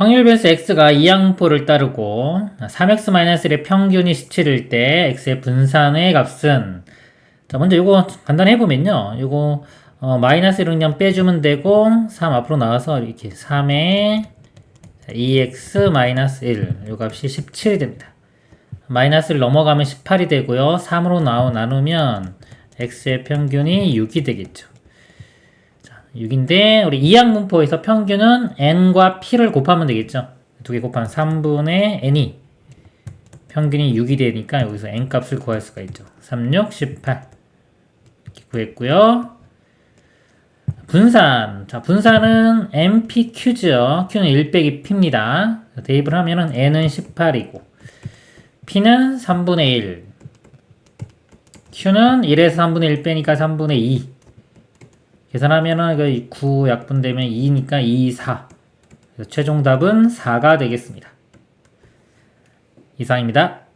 확률 변수 x가 이항포를 따르고 3x-1의 평균이 17일 때 x의 분산의 값은 자 먼저 이거 간단히 해보면요. 이거 어, 마이너스를 그냥 빼주면 되고 3 앞으로 나와서 이렇게 3에 2x-1 이 값이 17이 됩니다. 마이너스를 넘어가면 18이 되고요. 3으로 나오, 나누면 x의 평균이 6이 되겠죠 6인데 우리 이항분포에서 평균은 n과 p를 곱하면 되겠죠. 두 개 곱하면 3분의 n이 평균이 6이 되니까 여기서 n 값을 구할 수가 있죠. 3, 6, 18 이렇게 구했고요. 분산. 자, 분산은 npq죠. q는 1 빼기 p입니다. 대입을 하면은 n은 18이고 p는 3분의 1 q는 1에서 3분의 1 빼니까 3분의 2 계산하면은 그 9 약분되면 2니까 2, 4. 그래서 최종 답은 4가 되겠습니다. 이상입니다.